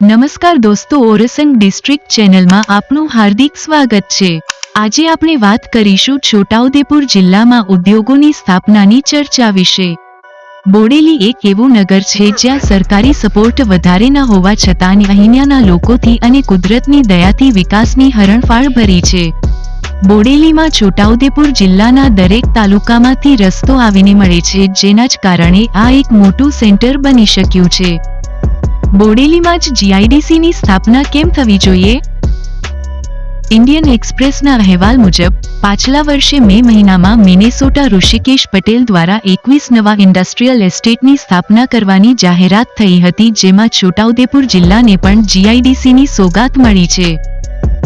નમસ્કાર દોસ્તો, ઓરસંગ ડિસ્ટ્રિક્ટ ચેનલમાં આપનું હાર્દિક સ્વાગત છે. આજે આપણે વાત કરીશું છોટાઉદેપુર જિલ્લામાં ઉદ્યોગોની સ્થાપનાની ચર્ચા વિશે. બોડેલી એક એવું નગર છે જ્યાં સરકારી સપોર્ટ વધારે ન હોવા છતાં અહીંયાના લોકોથી અને કુદરતની દયાથી વિકાસની હરણફાળ ભરી છે. બોડેલીમાં છોટાઉદેપુર જિલ્લાના દરેક તાલુકામાંથી રસ્તો આવીને મળે છે, જેના જ કારણે આ એક મોટું સેન્ટર બની શક્યું છે. બોડેલીમાં જ જીઆઈડીસીની સ્થાપના કેમ થવી જોઈએ? ઇન્ડિયન એક્સપ્રેસના અહેવાલ મુજબ, પાછલા વર્ષે મે મહિનામાં મિનેસોટા ઋષિકેશ પટેલ દ્વારા એકવીસ નવા ઇન્ડસ્ટ્રીયલ એસ્ટેટની સ્થાપના કરવાની જાહેરાત થઈ હતી, જેમાં છોટાઉદેપુર જિલ્લાને પણ જીઆઈડીસીની સોગાત મળી છે.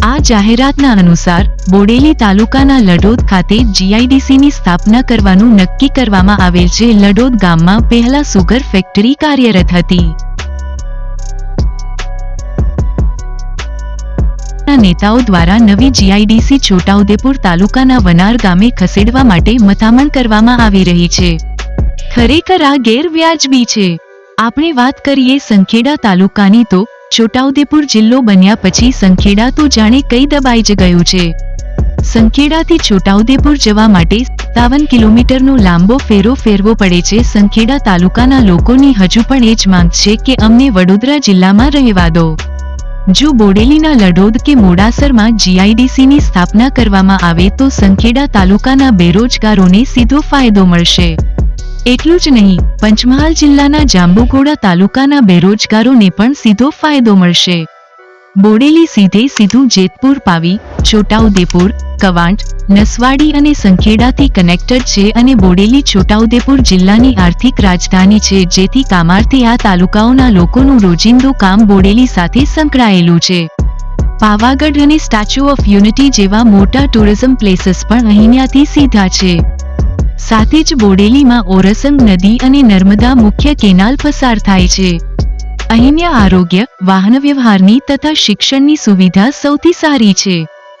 આ જાહેરાતના અનુસાર, બોડેલી તાલુકાના લડોદ ખાતે જીઆઈડીસીની સ્થાપના કરવાનું નક્કી કરવામાં આવેલ છે. લડોદ ગામમાં પહેલા સુગર ફેક્ટરી કાર્યરત હતી. ના નેતાઓ દ્વારા નવી જીઆઈડીસી છોટાઉદેપુર તાલુકાના વનાર ગામે ખસેડવા માટે મથામણ કરવામાં આવી રહી છે. ખરેખર આ ગેરવ્યાજબી છે. આપણે વાત કરીએ સંખેડા તાલુકાની તો છોટાઉદેપુર જિલ્લો બન્યા પછી સંખેડા તો જાણે કઈ દબાઈ જ ગયું છે. સંખેડાથી છોટાઉદેપુર જવા માટે સત્તાવન કિલોમીટરનો લાંબો ફેરો ફેરવો પડે છે. સંખેડા તાલુકાના લોકોની હજુ પણ એ જ માંગ છે કે અમને વડોદરા જિલ્લામાં રહેવા દો. જો બોડેલીના લડોદ કે મોડાસરમાં જીઆઈડીસીની સ્થાપના કરવામાં આવે તો સંખેડા તાલુકાના બેરોજગારોને સીધો ફાયદો મળશે. એટલું જ નહીં, પંચમહાલ જિલ્લાના જાંબુઘોડા તાલુકાના બેરોજગારોને પણ સીધો ફાયદો મળશે. બોડેલી સીધે સીધું જેતપુર પાવી, છોટાઉદેપુર, કવાંટ, નસવાડી અને સંખેડાથી કનેક્ટેડ છે અને બોડેલી છોટાઉદેપુર જિલ્લાની આર્થિક રાજધાની છે, જેથી કામારથી આ તાલુકાઓના લોકોનું રોજિંદુ કામ બોડેલી સાથે સંકળાયેલું છે. પાવાગઢ અને સ્ટેચ્યુ ઓફ યુનિટી જેવા મોટા ટુરિઝમ પ્લેસીસ પણ અહીંયાથી સીધા છે. સાથે જ બોડેલીમાં ઓરસંગ નદી અને નર્મદા મુખ્ય કેનાલ પસાર થાય છે. અહીંયા આરોગ્ય, વાહન વ્યવહારની તથા શિક્ષણની સુવિધા સૌથી સારી છે.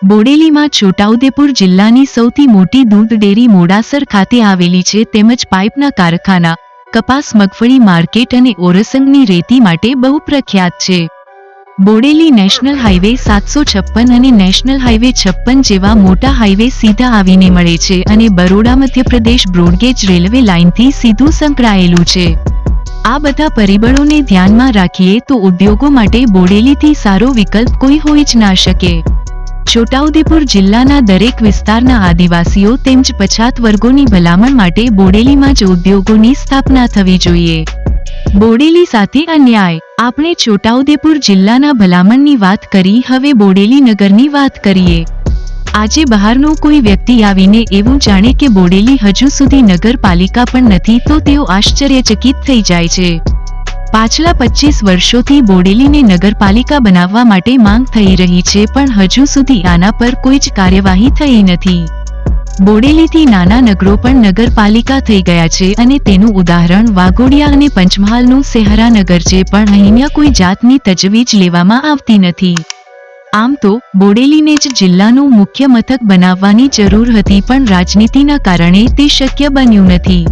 બોડેલીમાં છોટાઉદેપુર જિલ્લાની સૌથી મોટી દૂધ ડેરી મોડાસર ખાતે આવેલી છે તેમજ પાઇપના કારખાના, કપાસ મગફળી માર્કેટ અને ઓરસંગની રેતી માટે બહુ પ્રખ્યાત છે. બોડેલી નેશનલ હાઈવે સાતસો છપ્પન અને નેશનલ હાઈવે છપ્પન જેવા મોટા હાઈવે સીધા આવીને મળે છે અને બરોડા મધ્યપ્રદેશ બ્રોડગેજ રેલવે લાઇનથી સીધું સંકળાયેલું છે. આ બધા પરિબળોને ધ્યાનમાં રાખીએ તો ઉદ્યોગો માટે બોડેલીથી સારો વિકલ્પ કોઈ હોઈ જ ના શકે. છોટાઉદેપુર જિલ્લાના દરેક વિસ્તારના આદિવાસીઓ તેમજ પછાત વર્ગોની ભલામણ માટે બોડેલીમાં જ ઉદ્યોગોની સ્થાપના થવી જોઈએ. બોડેલી સાથે અન્યાય. આપણે છોટાઉદેપુર જિલ્લાના ભલામણની વાત કરી, હવે બોડેલી નગરની વાત કરીએ. આજે બહારનો કોઈ વ્યક્તિ આવીને એવું જાણે કે બોડેલી હજુ સુધી નગરપાલિકા પણ નથી, તો તેઓ આશ્ચર્યચકિત થઈ જાય છે. પાછલા પચીસ વર્ષોથી બોડેલીને નગરપાલિકા બનાવવા માટે માંગ થઈ રહી છે, પણ હજુ સુધી આના પર કોઈ જ કાર્યવાહી થઈ નથી. બોડેલીથી નાના નગરો પણ નગરપાલિકા થઈ ગયા છે અને તેનું ઉદાહરણ વાઘોડિયા અને પંચમહાલનું સેહરાનગર છે, પણ અહીંયા કોઈ જાતની તજવીજ લેવામાં આવતી નથી. આમ તો બોડેલીને જ જિલ્લાનું મુખ્ય મથક બનાવવાની જરૂર હતી પણ રાજનીતિના કારણે તે શક્ય બન્યું નથી.